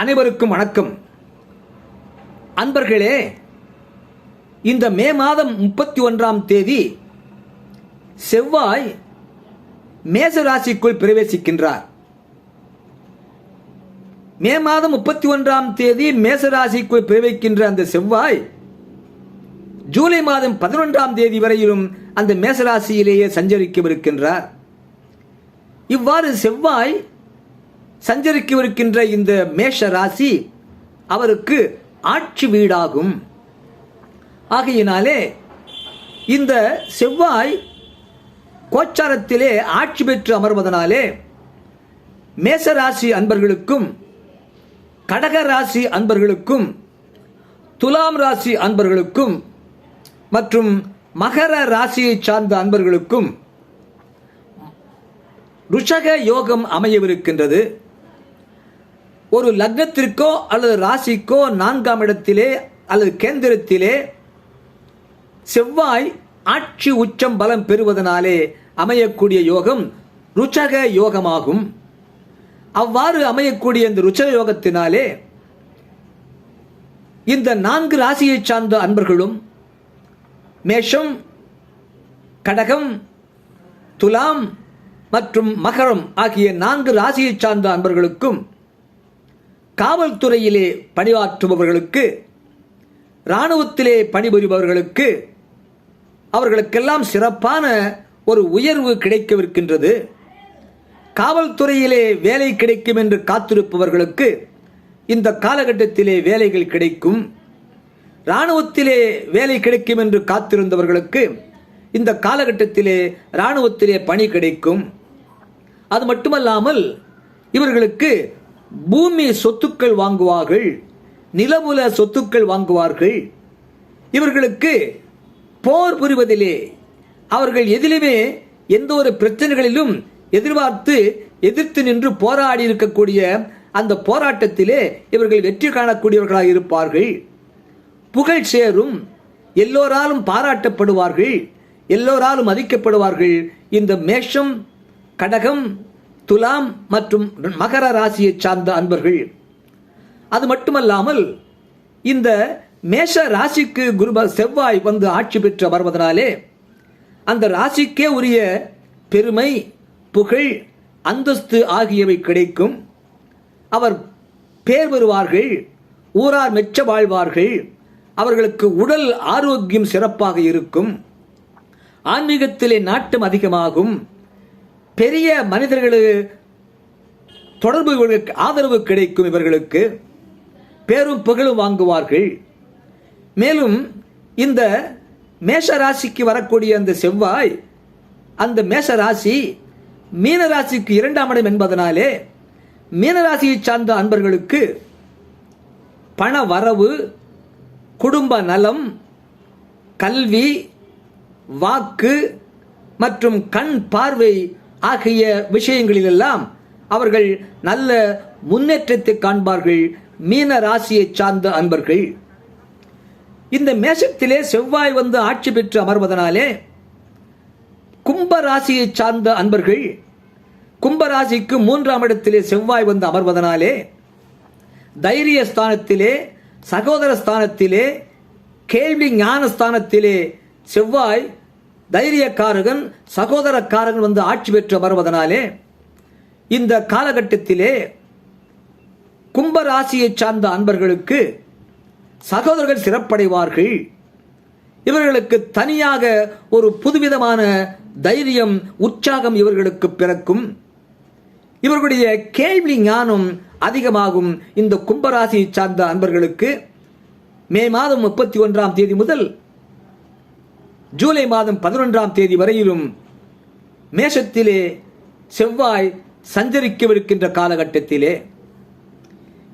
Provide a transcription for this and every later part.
அனைவருக்கும் வணக்கம். அன்பர்களே இந்த மே மாதம் முப்பத்தி ஒன்றாம் தேதி செவ்வாய் மேச ராசிக்குள் பிரவேசிக்கின்றார். மே மாதம் முப்பத்தி ஒன்றாம் தேதி மேச ராசிக்குள் பிரவேசிக்கின்ற அந்த செவ்வாய் ஜூலை மாதம் பதினொன்றாம் தேதி வரையிலும் அந்த மேசராசியிலேயே சஞ்சரிக்கவிருக்கின்றார். இவ்வாறு செவ்வாய் சஞ்சரிக்கவிருக்கின்ற இந்த மேஷ ராசி அவருக்கு ஆட்சி வீடாகும். ஆகையினாலே இந்த செவ்வாய் கோச்சாரத்திலே ஆட்சி பெற்று அமர்வதனாலே மேசராசி அன்பர்களுக்கும் கடக ராசி அன்பர்களுக்கும் துலாம் ராசி அன்பர்களுக்கும் மற்றும் மகர ராசியை சார்ந்த அன்பர்களுக்கும் ருஷக யோகம் அமையவிருக்கின்றது. ஒரு லக்னத்திற்கோ அல்லது ராசிக்கோ நான்காம் இடத்திலே அல்லது கேந்திரத்திலே செவ்வாய் ஆட்சி உச்சம் பலம் பெறுவதனாலே அமையக்கூடிய யோகம் ருச்சக யோகமாகும். அவ்வாறு அமையக்கூடிய இந்த ருச்சக யோகத்தினாலே இந்த நான்கு ராசியை சார்ந்த அன்பர்களும் மேஷம் கடகம் துலாம் மற்றும் மகரம் ஆகிய நான்கு ராசியை சார்ந்த அன்பர்களுக்கும் காவல்துறையிலே பணியாற்றுபவர்களுக்கு இராணுவத்திலே பணிபுரிபவர்களுக்கு அவர்களுக்கெல்லாம் சிறப்பான ஒரு உயர்வு கிடைக்கவிருக்கின்றது. காவல்துறையிலே வேலை கிடைக்கும் என்று காத்திருப்பவர்களுக்கு இந்த காலகட்டத்திலே வேலைகள் கிடைக்கும். இராணுவத்திலே வேலை கிடைக்கும் என்று காத்திருந்தவர்களுக்கு இந்த காலகட்டத்திலே இராணுவத்திலே பணி கிடைக்கும். அது மட்டுமல்லாமல் இவர்களுக்கு பூமி சொத்துக்கள் வாங்குவார்கள் நிலமுல சொத்துக்கள் வாங்குவார்கள். இவர்களுக்கு போர் புரிவதிலே அவர்கள் எதிலுமே எந்த ஒரு பிரச்சனைகளிலும் எதிர்பார்த்து எதிர்த்து நின்று போராடி இருக்கக்கூடிய அந்த போராட்டத்திலே இவர்கள் வெற்றி காணக்கூடியவர்களாக இருப்பார்கள். புகழ் சேரும் எல்லோராலும் பாராட்டப்படுவார்கள் எல்லோராலும் மதிக்கப்படுவார்கள். இந்த மேஷம் கடகம் துலாம் மற்றும் மகர ராசியை சார்ந்த அன்பர்கள். அது மட்டுமல்லாமல் இந்த மேஷ ராசிக்கு குருப செவ்வாய் வந்து ஆட்சி பெற்று வருவதனாலே அந்த ராசிக்கே உரிய பெருமை புகழ் அந்தஸ்து ஆகியவை கிடைக்கும். அவர் பேர் பெறுவார்கள் ஊரார் மெச்ச வாழ்வார்கள் அவர்களுக்கு உடல் ஆரோக்கியம் சிறப்பாக இருக்கும். ஆன்மீகத்திலே நாட்டம் அதிகமாகும். பெரிய மனிதர்களுக்கு தொடர்பு ஆதரவு கிடைக்கும் இவர்களுக்கு பேரும் புகழும் வாங்குவார்கள். மேலும் இந்த மேஷ ராசிக்கு வரக்கூடிய அந்த செவ்வாய் அந்த மேஷ ராசி மீன ராசிக்கு இரண்டாம் இடம் என்பதனாலே மீனராசியை சார்ந்த அன்பர்களுக்கு பண வரவு குடும்ப நலம் கல்வி வாக்கு மற்றும் கண் பார்வை ஆகிய விஷயங்களிலெல்லாம் அவர்கள் நல்ல முன்னேற்றத்தை காண்பார்கள் மீன ராசியை சார்ந்த அன்பர்கள். இந்த மேஷத்திலே செவ்வாய் வந்து ஆட்சி பெற்று அமர்வதனாலே கும்ப ராசியை சார்ந்த அன்பர்கள் கும்பராசிக்கு மூன்றாம் இடத்திலே செவ்வாய் வந்து அமர்வதனாலே தைரிய ஸ்தானத்திலே சகோதர ஸ்தானத்திலே கேள்வி ஞான ஸ்தானத்திலே செவ்வாய் தைரியக்காரகன் சகோதரக்காரகன் வந்து ஆட்சி பெற்று வருவதனாலே இந்த காலகட்டத்திலே கும்பராசியை சார்ந்த அன்பர்களுக்கு சகோதரர்கள் சிறப்படைவார்கள். இவர்களுக்கு தனியாக ஒரு புதுவிதமான தைரியம் உற்சாகம் இவர்களுக்கு பிறக்கும். இவர்களுடைய கேள்வி ஞானம் அதிகமாகும் இந்த கும்பராசியை சார்ந்த அன்பர்களுக்கு. மே மாதம் முப்பத்தி ஒன்றாம் தேதி முதல் ஜூலை மாதம் பதினொன்றாம் தேதி வரையிலும் மேஷத்திலே செவ்வாய் சஞ்சரிக்கவிருக்கின்ற காலகட்டத்திலே.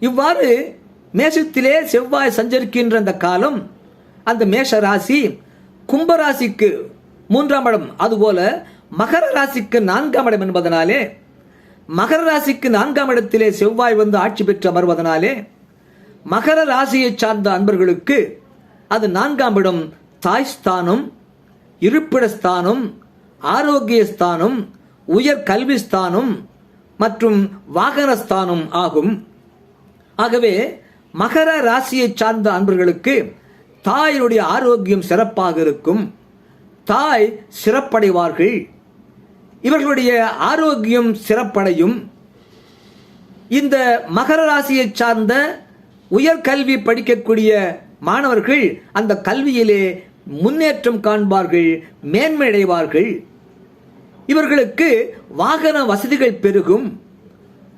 இவ்வாறு மேஷத்திலே செவ்வாய் சஞ்சரிக்கின்ற அந்த காலம் அந்த மேஷ ராசி கும்பராசிக்கு மூன்றாம் இடம். அதுபோல மகர ராசிக்கு நான்காம் இடம் என்பதனாலே மகர ராசிக்கு நான்காம் இடத்திலே செவ்வாய் வந்து ஆட்சி பெற்று அமர்வதனாலே மகர ராசியை சார்ந்த அன்பர்களுக்கு அது நான்காம் இடம் தாய் ஸ்தானம் இருப்பிட ஸ்தானம் ஆரோக்கிய ஸ்தானம் உயர் கல்வி ஸ்தானம் மற்றும் வாகனஸ்தானம் ஆகும். ஆகவே மகர ராசியை சார்ந்த அன்பர்களுக்கு தாயினுடைய ஆரோக்கியம் சிறப்பாக இருக்கும். தாய் சிறப்படைவார்கள். இவர்களுடைய ஆரோக்கியம் சிறப்படையும். இந்த மகர ராசியை சார்ந்த உயர்கல்வி படிக்கக்கூடிய மாணவர்கள் அந்த கல்வியிலே முன்னேற்றம் காண்பார்கள் மேன்மையடைவார்கள். இவர்களுக்கு வாகன வசதிகள் பெருகும்.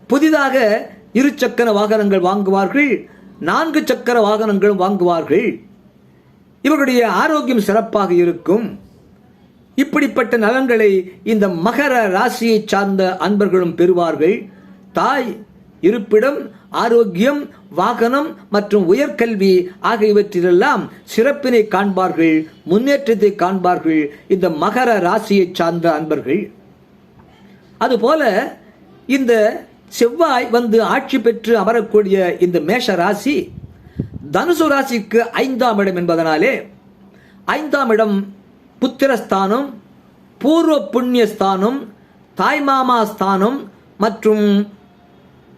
புதிதாக இரு சக்கர வாகனங்கள் வாங்குவார்கள் நான்கு சக்கர வாகனங்களும் வாங்குவார்கள். இவர்களுடைய ஆரோக்கியம் சிறப்பாக இருக்கும். இப்படிப்பட்ட நலன்களை இந்த மகர ராசியை சார்ந்த அன்பர்களும் பெறுவார்கள். தாய் இருப்பிடம் ஆரோக்கியம் வாகனம் மற்றும் உயர்கல்வி ஆகியவற்றிலெல்லாம் சிறப்பினை காண்பார்கள் முன்னேற்றத்தை காண்பார்கள் இந்த மகர ராசியை சார்ந்த அன்பர்கள். அதுபோல இந்த செவ்வாய் வந்து ஆட்சி பெற்று அமரக்கூடிய இந்த மேஷ ராசி தனுசு ராசிக்கு ஐந்தாம் இடம் என்பதனாலே ஐந்தாம் இடம் புத்திரஸ்தானம் பூர்வ புண்ணிய ஸ்தானம் தாய்மாமா ஸ்தானம் மற்றும்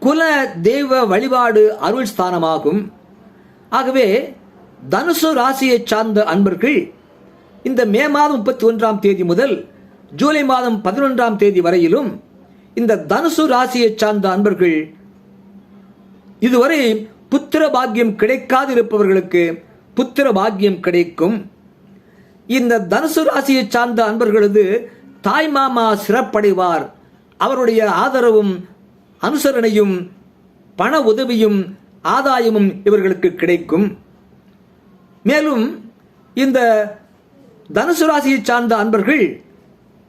குல தெய்வ வழிபாடு அருள் ஸ்தானமாகும். ஆகவே தனுசு ராசியை சார்ந்த அன்பர்கள் இந்த மே மாதம் முப்பத்தி ஒன்றாம் தேதி முதல் ஜூலை மாதம் பதினொன்றாம் தேதி வரையிலும் இந்த தனுசு ராசியை சார்ந்த அன்பர்கள் இதுவரை புத்திர பாக்கியம் கிடைக்காது இருப்பவர்களுக்கு புத்திர பாக்கியம் கிடைக்கும். இந்த தனுசு ராசியை சார்ந்த அன்பர்களது தாய் மாமா சிறப்படைவார். அவருடைய ஆதரவும் அனுசரணையும் பண உதவியும் ஆதாயமும் இவர்களுக்கு கிடைக்கும். மேலும் இந்த தனுசு ராசியை சார்ந்த அன்பர்கள்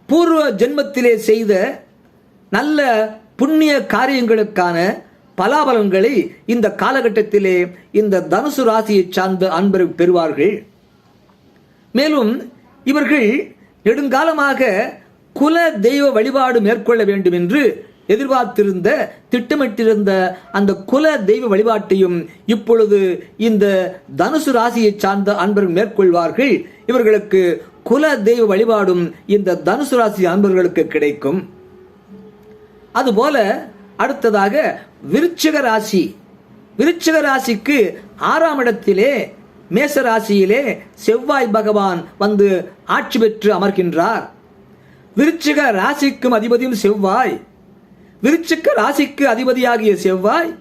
பூர்வ ஜென்மத்திலே செய்த நல்ல புண்ணிய காரியங்களுக்கான பலாபலன்களை இந்த காலகட்டத்திலே இந்த தனுசு ராசியை சார்ந்த அன்பர் பெறுவார்கள். மேலும் இவர்கள் நெடுங்காலமாக குல தெய்வ வழிபாடு மேற்கொள்ள வேண்டும் என்று எதிர்பார்த்திருந்த திட்டமிட்டிருந்த அந்த குல தெய்வ வழிபாட்டையும் இப்பொழுது இந்த தனுசு ராசியை சார்ந்த அன்பர்கள் மேற்கொள்வார்கள். இவர்களுக்கு குல தெய்வ வழிபாடும் இந்த தனுசு ராசி அன்பர்களுக்கு கிடைக்கும். அதுபோல அடுத்ததாக விருச்சிக ராசி. விருச்சிக ராசிக்கு ஆறாம் இடத்திலே மேச ராசியிலே செவ்வாய் பகவான் வந்து ஆட்சி பெற்று அமர்கின்றார். விருச்சிக ராசிக்கும் அதிபதியும் செவ்வாய். விருச்சிக்க ராசிக்கு அதிபதியாகிய செவ்வாய்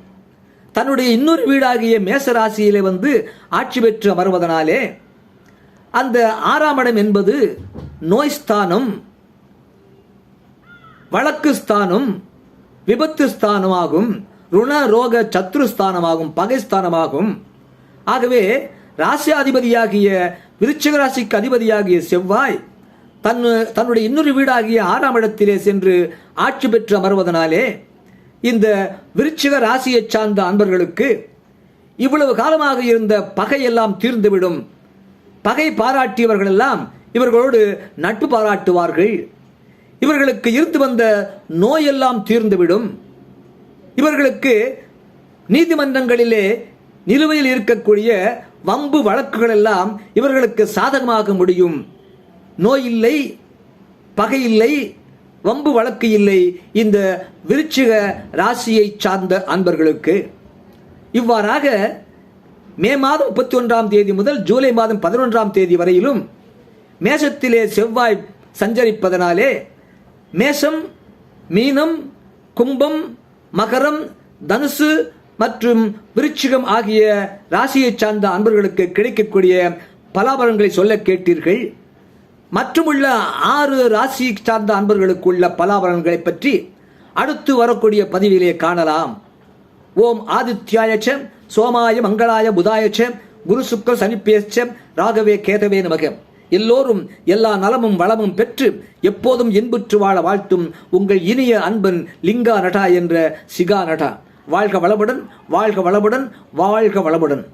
தன்னுடைய இன்னொரு வீடாகிய மேச ராசியிலே வந்து ஆட்சி பெற்று அமர்வதனாலே அந்த ஆறாம் இடம் என்பது நோய் ஸ்தானம் வழக்கு ஸ்தானம் விபத்து ஸ்தானமாகும் ருண ரோக சத்ரு ஸ்தானமாகும் பகை ஸ்தானமாகும். ஆகவே ராசியாதிபதியாகிய விருச்சிக ராசிக்கு அதிபதியாகிய செவ்வாய் தன் தன்னுடைய இன்னொரு வீடாகிய ஆறாம் இடத்திலே சென்று ஆட்சி பெற்று அமர்வதனாலே இந்த விருச்சிக ராசியை சார்ந்த அன்பர்களுக்கு இவ்வளவு காலமாக இருந்த பகையெல்லாம் தீர்ந்துவிடும். பகை பாராட்டியவர்கள் எல்லாம் இவர்களோடு நட்பு பாராட்டுவார்கள். இவர்களுக்கு இருந்து வந்த நோயெல்லாம் தீர்ந்துவிடும். இவர்களுக்கு நீதிமன்றங்களிலே நிலுவையில் இருக்கக்கூடிய வம்பு வழக்குகள் எல்லாம் இவர்களுக்கு சாதகமாக முடியும். நோய் இல்லை பகை இல்லை வம்பு வழக்கு இல்லை. இந்த விருச்சிக ராசியை சார்ந்த அன்பர்களுக்கு இவ்வாறாக மே மாதம் முப்பத்தி ஒன்றாம் தேதி முதல் ஜூலை மாதம் பதினொன்றாம் தேதி வரையிலும் மேஷத்திலே செவ்வாய் சஞ்சரிப்பதனாலே மேஷம் மீனம் கும்பம் மகரம் தனுசு மற்றும் விருச்சிகம் ஆகிய ராசியை சார்ந்த அன்பர்களுக்கு கிடைக்கக்கூடிய பலாபலன்களை சொல்ல கேட்டீர்கள். மற்றுமுள்ள ஆறு ராசி சார்ந்த அன்பர்களுக்குள்ள பலாபலன்களை பற்றி அடுத்து வரக்கூடிய பதிவிலே காணலாம். ஓம் ஆதித்யாயச்சம் சோமாய மங்களாய புதாயச்சம் குரு சுக்கர சனிப்பேச்சம் ராகவே கேதவே நமக. எல்லோரும் எல்லா நலமும் வளமும் பெற்று எப்போதும் இன்புற்று வாழ வாழ்த்தும் உங்கள் இனிய அன்பன் லிங்கா நடா என்ற சிகா நடா வாழ்க வளமுடன் வாழ்க வளமுடன் வாழ்க வளமுடன்.